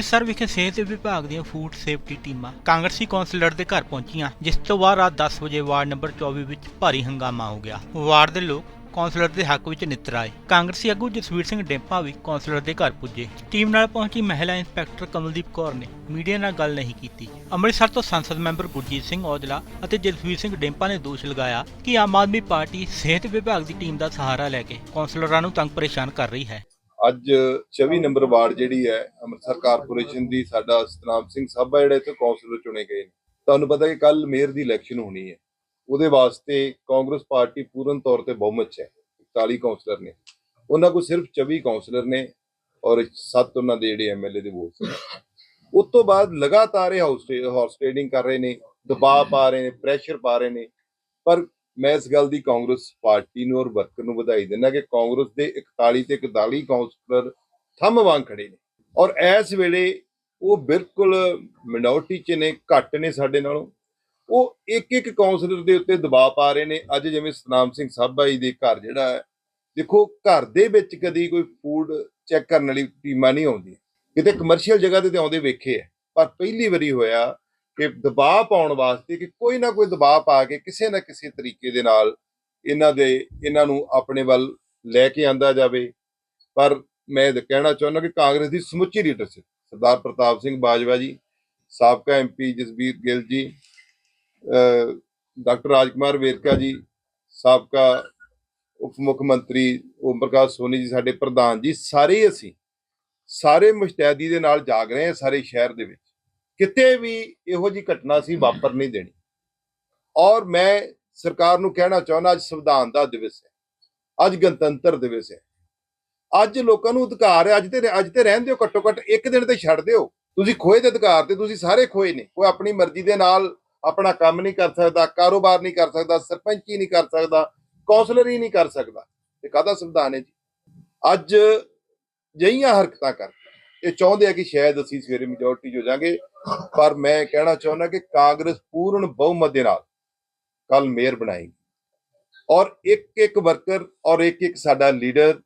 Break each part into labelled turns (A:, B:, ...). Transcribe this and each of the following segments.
A: ਅੰਮ੍ਰਿਤਸਰ ਵਿਖੇ ਸਿਹਤ ਵਿਭਾਗ ਦੀਆਂ ਫੂਡ ਸੇਫਟੀ ਟੀਮਾਂ ਕਾਂਗਰਸੀ ਕੌਂਸਲਰ ਦੇ ਘਰ ਪਹੁੰਚੀਆਂ, ਜਿਸ ਤੋਂ ਬਾਅਦ ਰਾਤ 10 ਵਜੇ ਵਾਰਡ ਨੰਬਰ 24 ਵਿੱਚ ਭਾਰੀ ਹੰਗਾਮਾ ਹੋ ਗਿਆ। ਵਾਰਡ ਦੇ ਲੋਕ ਕੌਂਸਲਰ ਦੇ ਹੱਕ ਵਿੱਚ ਨਿੱਤਰ ਆਏ। ਕਾਂਗਰਸੀ ਆਗੂ ਜਸਵੀਰ ਸਿੰਘ ਡੇਂਪਾ ਵੀ ਕੌਂਸਲਰ ਦੇ ਘਰ ਪੁੱਜੇ। ਟੀਮ ਨਾਲ ਪਹੁੰਚੀ ਮਹਿਲਾ ਇੰਸਪੈਕਟਰ ਕਮਲਦੀਪ ਕੌਰ ਨੇ ਮੀਡੀਆ ਨਾਲ ਗੱਲ ਨਹੀਂ ਕੀਤੀ। ਅੰਮ੍ਰਿਤਸਰ ਤੋਂ ਸੰਸਦ ਮੈਂਬਰ ਗੁਰਜੀਤ ਸਿੰਘ ਔਜਲਾ ਅਤੇ ਜਸਵੀਰ ਸਿੰਘ ਡੇਂਪਾ ਨੇ ਦੋਸ਼ ਲਗਾਇਆ ਕਿ ਆਮ ਆਦਮੀ ਪਾਰਟੀ ਸਿਹਤ ਵਿਭਾਗ ਦੀ ਟੀਮ ਦਾ ਸਹਾਰਾ ਲੈ ਕੇ ਕੌਂਸਲਰਾਂ ਨੂੰ ਤੰਗ ਪਰੇਸ਼ਾਨ ਕਰ ਰਹੀ ਹੈ।
B: ਅੱਜ 24 ਨੰਬਰ ਵਾਰਡ ਜਿਹੜੀ ਹੈ, ਅੰਮ੍ਰਿਤਸਰ ਕਾਰਪੋਰੇਸ਼ਨ ਦੀ, ਸਾਡਾ ਸਤਨਾਮ ਸਿੰਘ ਸਾਬਾ ਜਿਹੜੇ ਇੱਥੇ ਕੌਂਸਲਰ ਚੁਣੇ ਗਏ ਨੇ। ਤੁਹਾਨੂੰ ਪਤਾ ਕਿ ਕੱਲ ਮੇਅਰ ਦੀ ਇਲੈਕਸ਼ਨ ਹੋਣੀ ਹੈ। ਉਹਦੇ ਵਾਸਤੇ ਕਾਂਗਰਸ ਪਾਰਟੀ ਪੂਰਨ ਤੌਰ ਤੇ ਬਹੁਮਤ 'ਚ ਹੈ 41 ਕੌਂਸਲਰ ਨੇ। ਉਹਨਾਂ ਕੋਲ ਸਿਰਫ 24 ਕੌਂਸਲਰ ਨੇ ਔਰ 7 ਉਹਨਾਂ ਦੇ ਜਿਹੜੇ ਐਮਐਲਏ ਦੇ ਵੋਟ ਉਸ ਤੋਂ ਬਾਅਦ ਲਗਾਤਾਰ ਇਹ ਹਾਊਸ ਹਾਊਸ ਟ੍ਰੇਡਿੰਗ ਕਰ ਰਹੇ ਨੇ, ਦਬਾਅ ਪਾ ਰਹੇ ਨੇ, ਪ੍ਰੈਸ਼ਰ ਪਾ ਰਹੇ ਨੇ। ਪਰ ਮੈਂ ਇਸ ਗੱਲ ਦੀ ਕਾਂਗਰਸ ਪਾਰਟੀ ਨੂੰ ਔਰ ਵਰਕਰ ਨੂੰ ਵਧਾਈ ਦਿੰਦਾ ਕਿ ਕਾਂਗਰਸ ਦੇ 41 ਤੇ 41 ਕੌਂਸਲਰ ਥੰਮ ਵਾਂਗ ਖੜੇ ਨੇ। ਔਰ ਇਸ ਵੇਲੇ ਉਹ ਬਿਲਕੁਲ ਮਿਨੋਰਟੀ ਚ ਨੇ, ਘੱਟ ਨੇ ਸਾਡੇ ਨਾਲੋਂ। ਉਹ ਇੱਕ ਇੱਕ ਕੌਂਸਲਰ ਦੇ ਉੱਤੇ ਦਬਾਅ ਪਾ ਰਹੇ ਨੇ। ਅੱਜ ਜਿਵੇਂ ਸਤਨਾਮ ਸਿੰਘ ਸਾਬਾ ਜੀ ਦੇ ਘਰ ਜਿਹੜਾ ਹੈ, ਦੇਖੋ ਘਰ ਦੇ ਵਿੱਚ ਕਦੀ ਕੋਈ ਫੂਡ ਚੈੱਕ ਕਰਨ ਵਾਲੀ ਟੀਮਾਂ ਨਹੀਂ ਆਉਂਦੀ ਕਿਤੇ ਕਮਰਸ਼ੀਅਲ ਜਗ੍ਹਾ ਤੇ ਤੇ ਆਉਂਦੇ ਵੇਖੇ ਆ ਪਰ ਪਹਿਲੀ ਵਾਰੀ ਹੋਇਆ ਕਿ ਦਬਾਅ ਪਾਉਣ ਵਾਸਤੇ ਕਿ ਕੋਈ ਨਾ ਕੋਈ ਦਬਾਅ ਪਾ ਕੇ ਕਿਸੇ ਨਾ ਕਿਸੇ ਤਰੀਕੇ ਦੇ ਨਾਲ ਇਹਨਾਂ ਦੇ, ਇਹਨਾਂ ਨੂੰ ਆਪਣੇ ਵੱਲ ਲੈ ਕੇ ਆਂਦਾ ਜਾਵੇ। ਪਰ ਮੈਂ ਕਹਿਣਾ ਚਾਹੁੰਦਾ ਕਿ ਕਾਂਗਰਸ ਦੀ ਸਮੁੱਚੀ ਲੀਡਰਸ਼ਿਪ ਸਰਦਾਰ ਪ੍ਰਤਾਪ ਸਿੰਘ ਬਾਜਵਾ ਜੀ, ਸਾਬਕਾ ਐਮਪੀ ਜਸਬੀਰ ਗਿੱਲ ਜੀ, ਅਹ ਡਾਕਟਰ ਰਾਜਕੁਮਾਰ ਵੇਰਕਾ ਜੀ, ਸਾਬਕਾ ਉਪ ਮੁੱਖ ਮੰਤਰੀ ਓਮ ਪ੍ਰਕਾਸ਼ ਸੋਨੀ ਜੀ, ਸਾਡੇ ਪ੍ਰਧਾਨ ਜੀ, ਸਾਰੇ ਅਸੀਂ ਸਾਰੇ ਮੁਸ਼ਤੈਦੀ ਦੇ ਨਾਲ ਜਾਗ ਰਹੇ ਹਾਂ ਸਾਰੇ ਸ਼ਹਿਰ ਦੇ ਵਿੱਚ। ਕਿਤੇ ਵੀ ਇਹੋ ਜੀ ਘਟਨਾ ਸੀ ਵਾਪਰ ਨਹੀਂ ਦੇਣੀ। ਔਰ ਮੈਂ ਸਰਕਾਰ ਨੂੰ ਕਹਿਣਾ ਚਾਹੁੰਦਾ, ਅੱਜ ਸੰਵਿਧਾਨ ਦਾ ਦਿਵਸ ਹੈ। ਅੱਜ ਗਣਤੰਤਰ ਦਿਵਸ ਹੈ। ਅੱਜ ਲੋਕਾਂ ਨੂੰ ਅਧਿਕਾਰ ਹੈ, ਅੱਜ ਤੇ ਅੱਜ ਤੇ ਰਹਿਣ ਦਿਓ, ਘੱਟੋ ਘੱਟ ਇੱਕ ਦਿਨ ਤੇ ਛੱਡ ਦਿਓ। ਤੁਸੀਂ ਖੋਏ ਦੇ ਅਧਿਕਾਰ ਤੇ, ਤੁਸੀਂ ਸਾਰੇ ਖੋਏ ਨੇ। ਕੋਈ ਆਪਣੀ ਮਰਜ਼ੀ ਦੇ ਨਾਲ ਆਪਣਾ ਕੰਮ ਨਹੀਂ ਕਰ ਸਕਦਾ, ਕਾਰੋਬਾਰ ਨਹੀਂ ਕਰ ਸਕਦਾ, ਸਰਪੰਚੀ ਨਹੀਂ ਕਰ ਸਕਦਾ, ਕੌਂਸਲਰ ਹੀ ਨਹੀਂ ਕਰ ਸਕਦਾ। ਇਹ ਕਾਹਦਾ ਸੰਵਿਧਾਨ ਹੈ ਜੀ? ਅੱਜ ਜਈਆਂ ਹਰਕਤਾਂ ਕਰ, ਇਹ ਚਾਹੁੰਦੇ ਆ ਕਿ ਸ਼ਾਇਦ ਅਸੀਂ ਸਵੇਰੇ ਮੈਜੋਰਟੀ ਹੋ ਜਾਾਂਗੇ ਪਰ ਮੈਂ ਕਹਿਣਾ ਚਾਹੁੰਦਾ ਕਿ ਕਾਂਗਰਸ ਪੂਰਨ ਬਹੁਮਤ ਦੇ ਨਾਲ ਕੱਲ ਮੇਅਰ ਬਣਾਏਗੀ। ਔਰ ਇੱਕ ਇੱਕ ਵਰਕਰ ਔਰ ਇੱਕ ਇੱਕ ਸਾਡਾ ਲੀਡਰ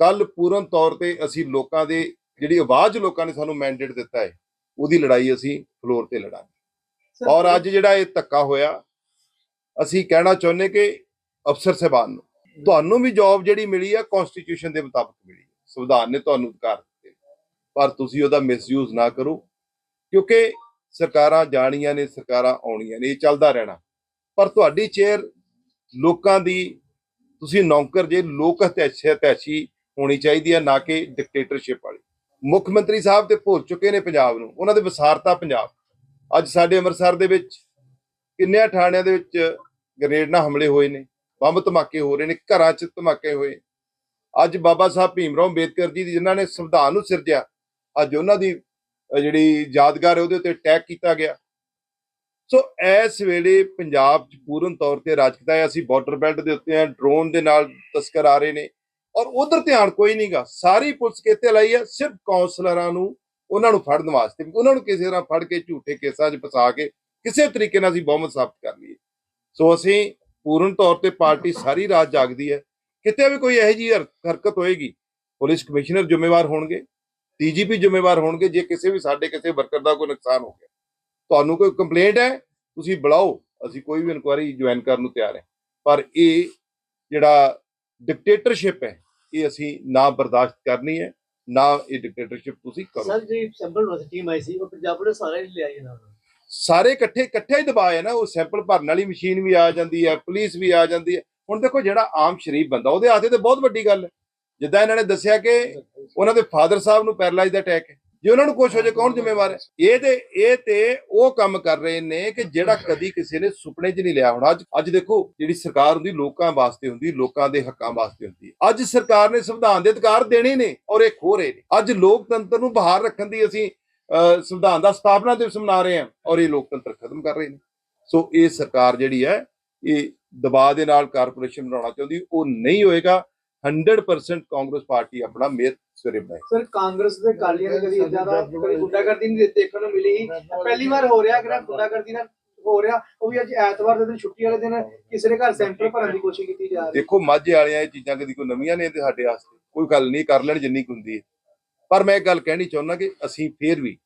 B: ਕੱਲ ਪੂਰਨ ਤੌਰ ਤੇ ਅਸੀਂ ਲੋਕਾਂ ਦੇ ਜਿਹੜੀ ਆਵਾਜ਼ ਲੋਕਾਂ ਨੇ ਸਾਨੂੰ ਮੈਂਡੇਟ ਦਿੱਤਾ ਹੈ ਉਹਦੀ ਲੜਾਈ ਅਸੀਂ ਫਲੋਰ ਤੇ ਲੜਾਂਗੇ। ਔਰ ਅੱਜ ਜਿਹੜਾ ਇਹ ਧੱਕਾ ਹੋਇਆ ਅਸੀਂ ਕਹਿਣਾ ਚਾਹੁੰਦੇ ਕਿ ਅਫਸਰ ਸਾਹਿਬਾਨ ਨੂੰ ਤੁਹਾਨੂੰ ਵੀ ਜੌਬ ਜਿਹੜੀ ਮਿਲੀ ਆ ਕਨਸਟੀਟਿਊਸ਼ਨ ਦੇ ਮੁਤਾਬਕ ਮਿਲੀ ਹੈ। ਸੰਵਿਧਾਨ ਨੇ ਤੁਹਾਨੂੰ ਅਧਿਕਾਰ ਦਿੱਤੇ। ਪਰ ਤੁਸੀਂ ਉਹਦਾ ਮਿਸਯੂਜ਼ ਨਾ ਕਰੋ। ਕਿਉਂਕਿ ਸਰਕਾਰਾਂ ਜਾਣੀਆਂ ਨੇ, ਸਰਕਾਰਾਂ ਆਉਣੀਆਂ ਨੇ, ਇਹ ਚੱਲਦਾ ਰਹਿਣਾ। ਪਰ ਤੁਹਾਡੀ ਚੇਅਰ ਲੋਕਾਂ ਦੀ, ਤੁਸੀਂ ਨੌਕਰ ਜੇ, ਲੋਕ ਹਤੈਸ਼ੀ ਹੋਣੀ ਚਾਹੀਦੀ ਹੈ, ਨਾ ਕਿ ਡਿਕਟੇਟਰਸ਼ਿਪ ਵਾਲੀ। ਮੁੱਖ ਮੰਤਰੀ ਸਾਹਿਬ ਤੇ ਭੁੱਲ ਚੁੱਕੇ ਨੇ ਪੰਜਾਬ ਨੂੰ। ਉਹਨਾਂ ਦੇ ਵਿਸਾਰਤਾ ਪੰਜਾਬ। ਅੱਜ ਸਾਡੇ ਅੰਮ੍ਰਿਤਸਰ ਦੇ ਵਿੱਚ ਕਿੰਨਿਆਂ ਥਾਣਿਆਂ ਦੇ ਵਿੱਚ ਗ੍ਰੇਡ ਨਾਲ ਹਮਲੇ ਹੋਏ ਨੇ। ਬੰਬ ਧਮਾਕੇ ਹੋ ਰਹੇ ਨੇ, ਘਰਾਂ 'ਚ ਧਮਾਕੇ ਹੋਏ। ਅੱਜ ਬਾਬਾ ਸਾਹਿਬ ਭੀਮ ਰਾਓ ਅੰਬੇਦਕਰ ਜੀ ਦੀ ਜਿਨ੍ਹਾਂ ਨੇ ਸੰਵਿਧਾਨ ਨੂੰ ਸਿਰਜਿਆ, ਅੱਜ ਉਹਨਾਂ ਦੀ ਜਿਹੜੀ ਯਾਦਗਾਰ ਹੈ ਉਹਦੇ ਉੱਤੇ ਅਟੈਕ ਕੀਤਾ ਗਿਆ। ਸੋ ਇਸ ਵੇਲੇ ਪੰਜਾਬ 'ਚ ਪੂਰਨ ਤੌਰ ਤੇ ਰਾਜਕਤਾ ਹੈ? ਅਸੀਂ ਬਾਰਡਰ ਬੈਲਟ ਦੇ ਉੱਤੇ ਆ ਡਰੋਨ ਦੇ ਨਾਲ ਤਸਕਰ ਆ ਰਹੇ ਨੇ ਔਰ ਉਧਰ ਧਿਆਨ ਕੋਈ ਨਹੀਂਗਾ ਸਾਰੀ ਪੁਲਿਸ ਕਿੱਥੇ ਲਾਈ ਹੈ? ਸਿਰਫ ਕਾਉਂਸਲਰਾਂ ਨੂੰ, ਉਹਨਾਂ ਨੂੰ ਫੜਨ ਵਾਸਤੇ। ਵੀ ਉਹਨਾਂ ਨੂੰ ਕਿਸੇ ਤਰ੍ਹਾਂ ਫੜ ਕੇ ਝੂਠੇ ਕੇਸਾਂ 'ਚ ਫਸਾ ਕੇ ਕਿਸੇ ਤਰੀਕੇ ਨਾਲ ਅਸੀਂ ਬਹੁਮਤ ਸਾਬਤ ਕਰ ਲਈਏ। ਸੋ ਅਸੀਂ ਪੂਰਨ ਤੌਰ ਤੇ ਪਾਰਟੀ ਸਾਰੀ ਰਾਤ ਜਾਗਦੀ ਹੈ। ਕਿਤੇ ਵੀ ਕੋਈ ਇਹੋ ਜਿਹੀ ਹਰਕਤ ਹੋਏਗੀ, ਪੁਲਿਸ ਕਮਿਸ਼ਨਰ ਜ਼ਿੰਮੇਵਾਰ ਹੋਣਗੇ। ਡੀਜੀਪੀ ਜ਼ਿੰਮੇਵਾਰ ਹੋਣਗੇ ਜੇ ਕਿਸੇ ਵੀ ਸਾਡੇ ਕਿਸੇ ਵਰਕਰ ਦਾ ਕੋਈ ਨੁਕਸਾਨ ਹੋ ਗਿਆ। ਤੁਹਾਨੂੰ ਕੋਈ ਕੰਪਲੇਂਟ ਹੈ ਤੁਸੀਂ ਬੁਲਾਓ ਅਸੀਂ ਕੋਈ ਵੀ ਇਨਕੁਆਇਰੀ ਜੁਆਇਨ ਕਰਨ ਨੂੰ ਤਿਆਰ ਹੈ। ਪਰ ਇਹ ਜਿਹੜਾ ਡਿਕਟੇਟਰਸ਼ਿਪ ਹੈ ਇਹ ਅਸੀਂ ਨਾ ਬਰਦਾਸ਼ਤ ਕਰਨੀ ਹੈ ਨਾ ਇਹ ਡਿਕਟੇਟਰਸ਼ਿਪ ਤੁਸੀਂ ਕਰੋ।
C: ਸਰ ਜੀ ਸੈਂਪਲ ਵਸ ਟੀਮ ਆਈ ਸੀ ਉਹ ਪੰਜਾਬ ਨੇ ਸਾਰਾ ਹੀ ਲਿਆ ਜੀ ਨਾਲ।
B: ਸਾਰੇ ਇਕੱਠੇ ਇਕੱਠੇ ਹੀ ਦਬਾਅ ਹੈ ਨਾ ਉਹ ਸੈਂਪਲ ਭਰਨ ਵਾਲੀ ਮਸ਼ੀਨ ਵੀ ਆ ਜਾਂਦੀ ਹੈ ਪੁਲਿਸ ਵੀ ਆ ਜਾਂਦੀ ਹੈ। ਹੁਣ ਦੇਖੋ ਜਿਹੜਾ ਆਮ ਸ਼ਰੀਫ ਬੰਦਾ ਉਹਦੇ ਹੱਥੇ ਤੇ ਬਹੁਤ ਵੱਡੀ ਗੱਲ ਹੈ। ਜਿੱਦਾਂ ਇਹਨਾਂ ਨੇ ਦੱਸਿਆ ਕਿ ਉਹਨਾਂ ਦੇ ਫਾਦਰ ਸਾਹਿਬ ਨੂੰ ਪੈਰਲਾਈਜ਼ ਦਾ ਅਟੈਕ ਹੈ। ਜੇ ਉਹਨਾਂ ਨੂੰ ਕੁਝ ਹੋ ਜਾਏ ਕੌਣ ਜ਼ਿੰਮੇਵਾਰ ਹੈ? ਇਹ ਤੇ ਇਹ ਤੇ ਉਹ ਕੰਮ ਕਰ ਰਹੇ ਨੇ ਕਿ ਜਿਹੜਾ ਕਦੀ ਕਿਸੇ ਨੇ ਸੁਪਨੇ 'ਚ ਨਹੀਂ ਲਿਆ ਹੋਣਾ। ਅੱਜ ਅੱਜ ਦੇਖੋ ਜਿਹੜੀ ਸਰਕਾਰ ਹੁੰਦੀ ਲੋਕਾਂ ਵਾਸਤੇ ਹੁੰਦੀ ਲੋਕਾਂ ਦੇ ਹੱਕਾਂ ਵਾਸਤੇ ਹੁੰਦੀ ਅੱਜ ਸਰਕਾਰ ਨੇ ਸੰਵਿਧਾਨ ਦੇ ਅਧਿਕਾਰ ਦੇਣੇ ਨੇ ਔਰ ਇਹ ਖੋ ਰਹੇ ਨੇ। ਅੱਜ ਲੋਕਤੰਤਰ ਨੂੰ ਬਹਾਰ ਰੱਖਣ ਦੀ ਅਸੀਂ ਅਹ, ਸੰਵਿਧਾਨ ਦਾ ਸਥਾਪਨਾ ਦਿਵਸ ਮਨਾ ਰਹੇ ਹਾਂ ਔਰ ਇਹ ਲੋਕਤੰਤਰ ਖਤਮ ਕਰ ਰਹੇ ਨੇ। ਸੋ ਇਹ ਸਰਕਾਰ ਜਿਹੜੀ ਹੈ ਇਹ ਦਬਾਅ ਦੇ ਨਾਲ ਕਾਰਪੋਰੇਸ਼ਨ ਬਣਾਉਣਾ ਚਾਹੁੰਦੀ ਉਹ ਨਹੀਂ ਹੋਏਗਾ। 100% ਕਾਂਗਰਸ ਪਾਰਟੀ ਆਪਣਾ ਮੇਅਰ ਸਵੇਰੇ ਬਣਾਏ
C: ਸਰ ਕਾਂਗਰਸ ਦੇ ਕਾਲੀਆਂ ਨੇ ਕਦੀ ਇਦਾਂ ਦਾ ਕਦੀ ਗੁੰਡਾਗਰਦੀ ਨਹੀਂ ਦੇਖਣ ਨੂੰ ਮਿਲੀ। ਪਹਿਲੀ ਵਾਰ ਹੋ ਰਿਹਾ ਕਿ ਗੁੰਡਾਗਰਦੀ ਨਾਲ ਹੋ ਰਿਹਾ ਉਹ ਵੀ ਅੱਜ ਐਤਵਾਰ ਦੇ ਦਿਨ ਛੁੱਟੀ ਵਾਲੇ ਦਿਨ ਕਿਸੇ ਦੇ ਘਰ ਸੈਂਟਰ ਭਰਨ ਦੀ ਕੋਸ਼ਿਸ਼ ਕੀਤੀ ਜਾ ਰਹੀ
B: ਦੇਖੋ ਮਾਝੇ ਵਾਲਿਆਂ ਇਹ ਚੀਜ਼ਾਂ ਕਦੀ ਕੋਈ ਨਵੀਆਂ ਨੇ ਤੇ ਸਾਡੇ ਵਾਸਤੇ। ਕੋਈ ਗੱਲ ਨਹੀਂ ਕਰ ਲੈਣ ਜਿੰਨੀ ਹੁੰਦੀ ਹੈ। ਪਰ ਮੈਂ ਇੱਕ ਗੱਲ ਕਹਿਣੀ ਚਾਹੁੰਦਾ ਕਿ ਅਸੀਂ ਫੇਰ ਵੀ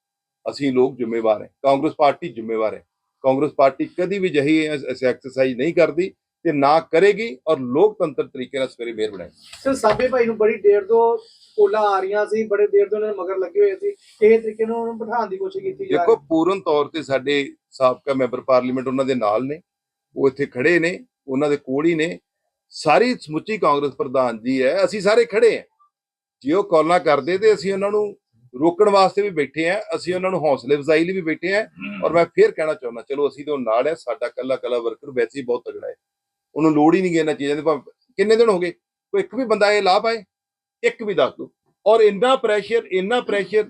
B: ਅਸੀਂ ਲੋਕ ਜ਼ਿੰਮੇਵਾਰ ਹਾਂ। ਕਾਂਗਰਸ ਪਾਰਟੀ ਜ਼ਿੰਮੇਵਾਰ ਹੈ। ਕਾਂਗਰਸ ਪਾਰਟੀ ਕਦੀ ਵੀ ਜਹੀ ਐਕਸਰਸਾਈਜ਼ ਨਹੀਂ ਕਰਦੀ। ਤੇ ਨਾ ਕਰੇਗੀ ਔਰ ਲੋਕਤੰਤਰ ਤਰੀਕੇ ਨਾਲ ਸਵੇਰੇ ਮੇਅਰ ਬਣਾਏਗੀ।
C: ਸਰ ਸਾਬੇ ਭਾਈ ਨੂੰ ਬੜੀ ਦੇਰ ਤੋਂ ਕੋਲਾ ਆ ਰਹੀਆਂ ਸੀ ਬੜੇ ਦੇਰ ਤੋਂ ਉਹਨਾਂ ਮਗਰ ਲੱਗੇ ਹੋਏ ਸੀ। ਕਿਸੇ ਤਰੀਕੇ ਨਾਲ ਉਹਨਾਂ ਨੂੰ ਬਿਠਾਉਣ ਦੀ ਕੋਸ਼ਿਸ਼ ਕੀਤੀ ਜਾ
B: ਦੇਖੋ
C: ਰਹੀ
B: ਪੂਰਨ ਤੌਰ ਤੇ ਸਾਡੇ ਸਾਬਕਾ ਮੈਂਬਰ ਪਾਰਲੀਮੈਂਟ ਉਹਨਾਂ ਦੇ ਨਾਲ ਨੇ। ਉਹ ਇੱਥੇ ਖੜੇ ਨੇ ਉਹਨਾਂ ਦੇ ਕੋਲ ਹੀ ਨੇ। ਸਾਰੀ ਸਮੁੱਚੀ ਕਾਂਗਰਸ ਪ੍ਰਧਾਨ ਜੀ ਹੈ ਅਸੀਂ ਸਾਰੇ ਖੜੇ ਹਾਂ। ਜੇ ਉਹ ਕਾਲਾਂ ਕਰਦੇ ਤੇ ਅਸੀਂ ਉਹਨਾਂ ਨੂੰ ਰੋਕਣ ਵਾਸਤੇ ਵੀ ਬੈਠੇ ਆ ਅਸੀਂ ਉਹਨਾਂ ਨੂੰ ਹੌਸਲੇ ਅਫਜ਼ਾਈ ਲਈ ਵੀ ਬੈਠੇ ਆ ਔਰ ਮੈਂ ਫੇਰ ਕਹਿਣਾ ਚਾਹੁੰਦਾ ਚਲੋ ਅਸੀਂ ਤਾਂ ਨਾਲ ਹੈ ਸਾਡਾ ਕੱਲਾ ਕੱਲਾ ਵਰਕਰ ਵੈਸੇ ਹੀ ਬਹੁਤ ਤਗੜਾ ਹੈ। ਉਹਨੂੰ ਲੋੜ ਹੀ ਨਹੀਂ ਗੀ ਇਹਨਾਂ ਚੀਜ਼ਾਂ ਦੀ। ਭਾਵੇਂ ਕਿੰਨੇ ਦਿਨ ਹੋ ਗਏ? ਕੋਈ ਇੱਕ ਵੀ ਬੰਦਾ ਇਹ ਲਾ ਪਾਏ ਇੱਕ ਵੀ ਦੱਸ ਦੋ। ਔਰ ਇੰਨਾ ਪ੍ਰੈਸ਼ਰ ਇੰਨਾ ਪ੍ਰੈਸ਼ਰ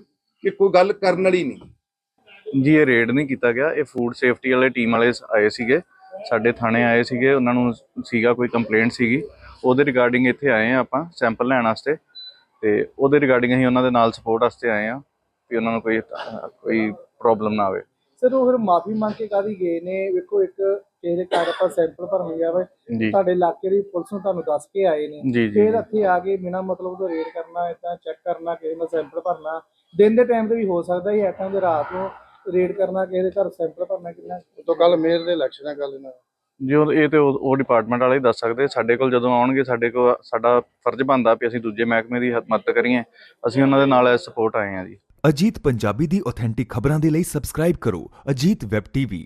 B: ਕਿ ਕੋਈ ਗੱਲ ਕਰਨ ਵਾਲੀ ਨਹੀਂ।
D: ਜੀ ਇਹ ਰੇਡ ਨਹੀਂ ਕੀਤਾ ਗਿਆ। ਇਹ ਫੂਡ ਸੇਫਟੀ ਵਾਲੇ ਟੀਮ ਵਾਲੇ ਆਏ ਸੀਗੇ। ਸਾਡੇ ਥਾਣੇ ਆਏ ਸੀਗੇ। ਉਹਨਾਂ ਨੂੰ ਸੀਗਾ ਕੋਈ ਕੰਪਲੇਂਟ ਸੀਗੀ। ਉਹਦੇ ਰਿਗਾਰਡਿੰਗ ਇੱਥੇ ਆਏ ਆ ਆਪਾਂ ਸੈਂਪਲ ਲੈਣ ਵਾਸਤੇ। ਤੇ ਉਹਦੇ ਰਿਗਾਰਡਿੰਗ ਅਸੀਂ ਉਹਨਾਂ ਦੇ ਨਾਲ ਸਪੋਰਟ ਵਾਸਤੇ ਆਏ ਆ ਵੀ ਉਹਨਾਂ ਨੂੰ ਕੋਈ ਕੋਈ ਪ੍ਰੋਬਲਮ ਨਾ ਆਵੇ।
C: ਸਰ ਉਹ ਫਿਰ ਮਾਫੀ ਮੰਗ ਕੇ ਕਾਦੀ ਗਏ ਨੇ? ਵੇਖੋ ਇੱਕ ਕਿਸੇ ਦੇ ਘਰ ਆਪਾਂ ਸੈਂਪਲ ਭਰਨ ਗਿਆ ਵਾ
D: ਜੀ।
C: ਤੁਹਾਡੇ ਇਲਾਕੇ ਦੀ ਪੁਲਿਸ ਨੂੰ ਤੁਹਾਨੂੰ ਦੱਸ ਕੇ ਆਏ ਨੇ।
D: ਜੀ ਜੀ
C: ਫਿਰ ਇੱਥੇ ਆ ਕੇ ਬਿਨਾਂ ਮਤਲਬ ਤੋਂ ਰੇਡ ਕਰਨਾ ਇਦਾਂ ਚੈੱਕ ਕਰਨਾ ਕਿਸੇ ਦਾ ਸੈਂਪਲ ਭਰਨਾ। ਦਿਨ ਦੇ ਟਾਈਮ ਤੇ ਵੀ ਹੋ ਸਕਦਾ ਹੀ ਐਟਾਂ ਦੇ ਰਾਤ ਨੂੰ ਰੇਡ ਕਰਨਾ ਕਿਸੇ ਦੇ ਘਰ ਸੈਂਪਲ ਭਰਨਾ ਕਿੰਨਾ।
E: ਤੋਂ ਕੱਲ ਮੇਅਰ ਦੇ ਇਲੈਕਸ਼ਨ ਹੈ ਗੱਲ ਇਹਨਾਂ ਦੀ।
D: ਜੀ ਉਹ ਇਹ ਤੇ ਉਹ ਉਹ ਡਿਪਾਰਟਮੈਂਟ ਵਾਲੇ ਹੀ ਦੱਸ ਸਕਦੇ ਸਾਡੇ ਕੋਲ ਜਦੋਂ ਆਉਣਗੇ ਸਾਡੇ ਕੋਲ ਸਾਡਾ ਫਰਜ਼ ਬਣਦਾ ਵੀ ਅਸੀਂ ਦੂਜੇ ਮਹਿਕਮੇ ਦੀ ਮਦਦ ਕਰੀਏ। ਅਸੀਂ ਉਹਨਾਂ ਦੇ ਨਾਲ ਸਪੋਰਟ ਆਏ ਆ ਜੀ।
F: ਅਜੀਤ ਪੰਜਾਬੀ ਦੀ ਆਥੈਂਟਿਕ ਖਬਰਾਂ ਦੇ ਲਈ ਸਬਸਕ੍ਰਾਈਬ ਕਰੋ ਅਜੀਤ ਵੈਬ ਟੀਵੀ